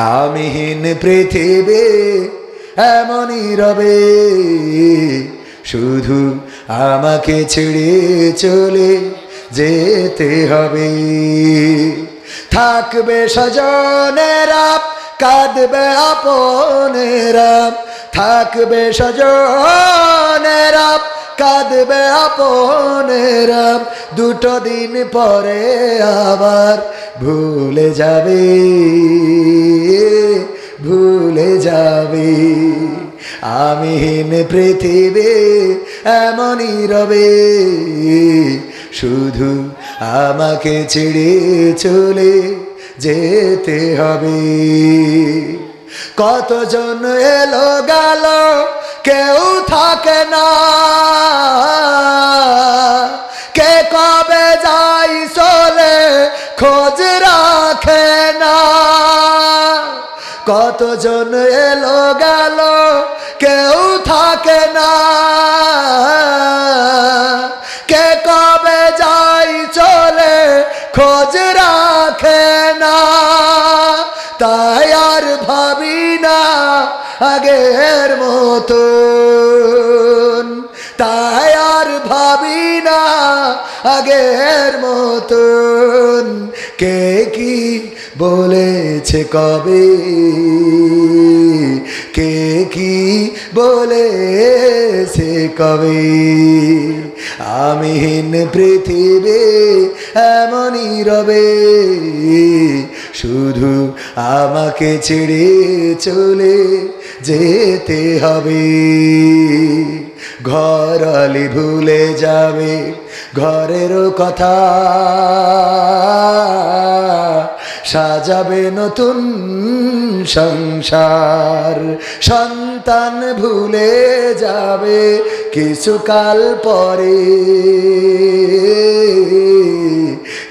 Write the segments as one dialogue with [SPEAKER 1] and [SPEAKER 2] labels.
[SPEAKER 1] আমিহীন পৃথিবী এমনই রবে। শুধু আমাকে ছেড়ে চলে যেতে হবে। থাকবে সজনেরা কাঁদবে আপনেরা থাকবে সজনেরা কাঁদবে আপনেরা দুটো দিন পরে আবার ভুলে যাবে ভুলে যাবে। আমিহীন পৃথিবী এমনই রবে, শুধু আমাকে ছেড়ে চলে যেতে হবে। কতজন এলো গেল, কেউ থাকে না। কে কবে চলে খোঁজ রাখে না। কতজন এলো গেল, কেউ থাকে না। কে কবে যাই চলে খোঁজ রাখে না। তাই আর ভাবি না আগের মতন। তাই আর ভাবি আগের মতন কে কি বলেছে কবে? কে কি বলেছে কবে? আমিহীন পৃথিবী এমনই রবে, শুধু আমাকে ছেড়ে চলে যেতে হবে। ঘরালি ভুলে যাবে ঘরেরও কথা সাজাবে নতুন সংসার। সন্তান ভুলে যাবে কিছুকাল পরে।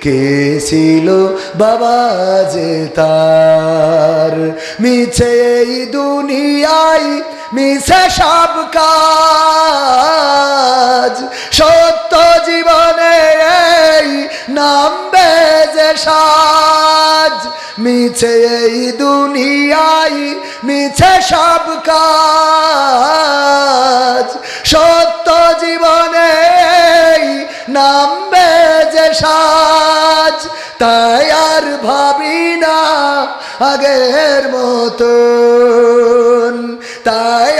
[SPEAKER 1] কে ছিল বাবা যে তার? মিছে এই দুনিয়ায়, মিছে সব কাজ। সত্য নামবে যে সাজ, মিছে এই দুনিয়ায় মিছে সব কাজ। সত্য জীবনে এই নামবে যে সাজ, তাই আর ভাবি না আগের মতন। তাই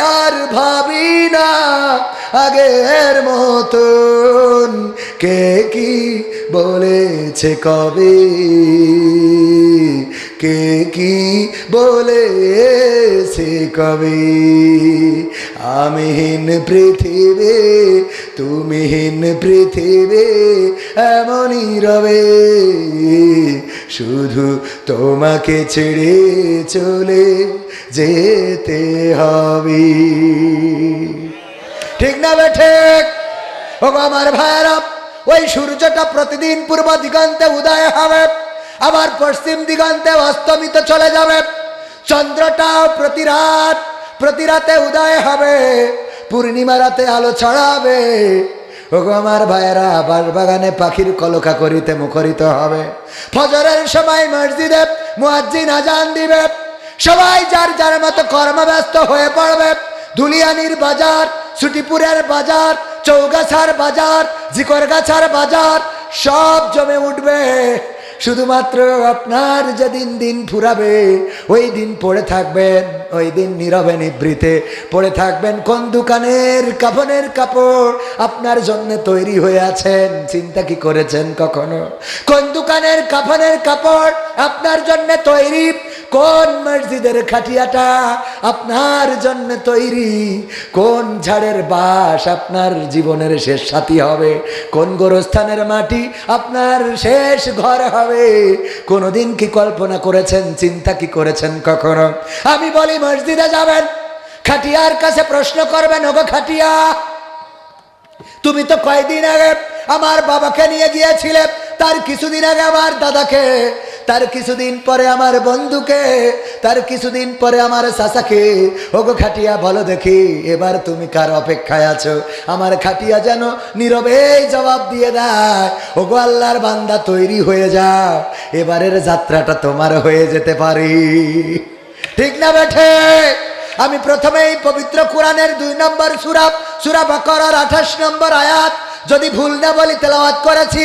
[SPEAKER 1] কে কি বলেছে কবে? কে কি বলেছে কবে? আমিহীন পৃথিবী তুমিহীন পৃথিবী, এমনই রবে। শুধু তোমাকে ছেড়ে চলে যেতে হবে। ঠিক না বে ঠিক? ও আমার ভাইয়েরা ওই সূর্যটা প্রতিদিন পূর্ব দিগন্তে উদয় হবে, আবার পশ্চিম দিগন্তে অস্তমিত চলে যাবে। চন্দ্রটাও প্রতি রাত, প্রতি রাতে উদয় হবে, পূর্ণিমা রাতে আলো ছড়াবে। ওগো আমার ভাইয়েরা বাগানে পাখির কলকা করিতে মুখরিত হবে। ফজরের সময় মসজিদে মুয়াজ্জিন আজান দিবে। সবাই যার যার মতো কর্মব্যস্ত হয়ে পড়বে। ধুলিয়ানির বাজার, সুটিপুরের বাজার চৌগাছার বাজার, জিকরগাছার বাজার, সব জমে উঠবে। শুধুমাত্র আপনার যেদিন দিন ফুরাবে, ওই দিন পড়ে থাকবেন, ওই দিন নীরবে নিবৃতে পড়ে থাকবেন কোন দোকানের কাফনের কাপড়, আপনার জন্য তৈরি হয়ে আছেন। চিন্তা কি করেছেন কখনো? কোন দোকানের কাফনের কাপড়, আপনার জন্য তৈরি কোন মসজিদের খাটিয়াটা আপনার জন্য তৈরি? কোন ঝাড়ের বাস আপনার জীবনের শেষ সাথী হবে? কোন গোরস্থানের মাটি আপনার শেষ ঘর হবে? কোনোদিন কি কল্পনা করেছেন, চিন্তা কি করেছেন কখনো? আমি বলি, মসজিদে যাবেন, খাটিয়ার কাছে প্রশ্ন করবেন, ওগো খাটিয়া, তুমি তো কয়দিন আগে আমার বাবাকে নিয়ে গিয়েছিলে, তার কিছুদিন আগে আমার দাদাকে তার কিছুদিন পরে আমার বন্ধুকে, তার কিছুদিন পরে আমার চাচাকে, ওগো খাটিয়া বলো দেখি, এবার তুমি কার অপেক্ষায় আছো? আমার খাটিয়া যেন নীরবে জবাব দিয়ে দেয়, ওগো আল্লাহর বান্দা তৈরি হয়ে যাও, এবারের যাত্রাটা তোমার হয়ে যেতে পারি। ঠিক না বেঠে? আমি প্রথমেই পবিত্র কোরআনের দুই নম্বর সুরা সুরা বাকরার আঠাশ নম্বর আয়াত, যদি ভুল না বলি তেলাওয়াত করেছি।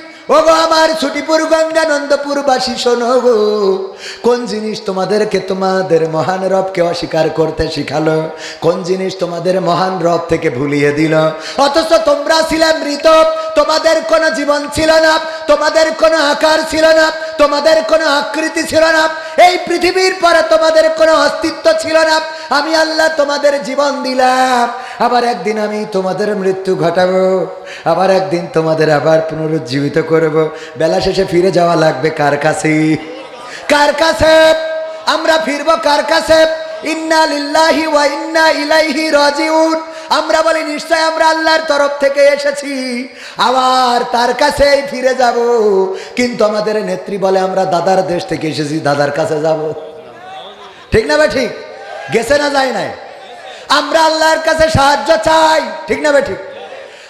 [SPEAKER 1] ওগো আমার ছুটিপুর গঙ্গানন্দপুরবাসী শোনো গো। কোন জিনিস তোমাদেরকে তোমাদের মহান রবকে অস্বীকার করতে শিখালো? কোন জিনিস তোমাদের মহান রব থেকে ভুলিয়ে দিল? অথচ তোমরা ছিলে মৃত, তোমাদের কোনো জীবন ছিল না, তোমাদের কোনো আকার ছিল না, তোমাদের কোনো আকৃতি ছিল না, এই পৃথিবীর পরে তোমাদের কোনো অস্তিত্ব ছিল না আমি আল্লাহ তোমাদের জীবন দিলাম। আবার একদিন আমি তোমাদের মৃত্যু ঘটাবো। আবার একদিন তোমাদের আবার পুনরুজ্জীবিত করব। বেলা শেষে ফিরে যাওয়া লাগবে কার কাছে? কার কাছে? আমরা ফিরবো কার কাছে? ইন্না লিল্লাহি ওয়া ইন্না ইলাইহি রাজিউন। আমরা বলি, নিশ্চয় আমরা আল্লাহর তরফ থেকে এসেছি। আবার তার কাছেই ফিরে যাব। কিন্তু আমাদের নেত্রী বলে, আমরা দাদার দেশ থেকে এসেছি, দাদার কাছে যাব। ঠিক না ভাই, ঠিক? গেছে না যায় নাই? আমরা আল্লাহর কাছে সাহায্য চাই। ঠিক না ভাই ঠিক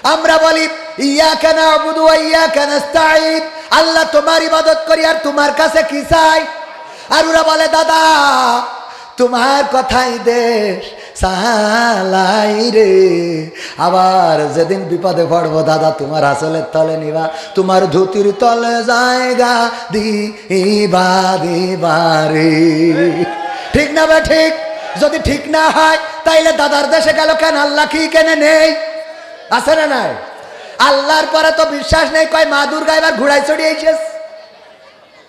[SPEAKER 1] আমরা বলি ইয়া কেন আবুদু ইয়া কেন আল্লাহ তোমার ইবাদত করি আর তোমার কাছে কি চাই? আর ওরা বলে, দাদা, তোমার কথাই দেশ রে। আবার যেদিন বিপদে পড়ব, দাদা, তোমার আসলের তলে নিবা, তোমার ধুতির তলে জায়গা দিবা দিবা রে। ঠিক না বে ঠিক যদি ঠিক না হয়, তাইলে দাদার দেশে গেল কেন? আল্লাহ কি কেনে নেই? আছে না নাই? আল্লাহর পরে তো বিশ্বাস নেই, কয়, মা দুর্গা এবার ঘুরাই চড়িয়ে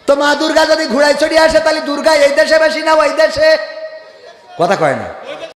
[SPEAKER 1] তো মা দুর্গা যদি ঘুরাই চড়িয়ে আসে, তাহলে দুর্গা এই দেশে বেশি না, ওই দেশে? কথা কয় না।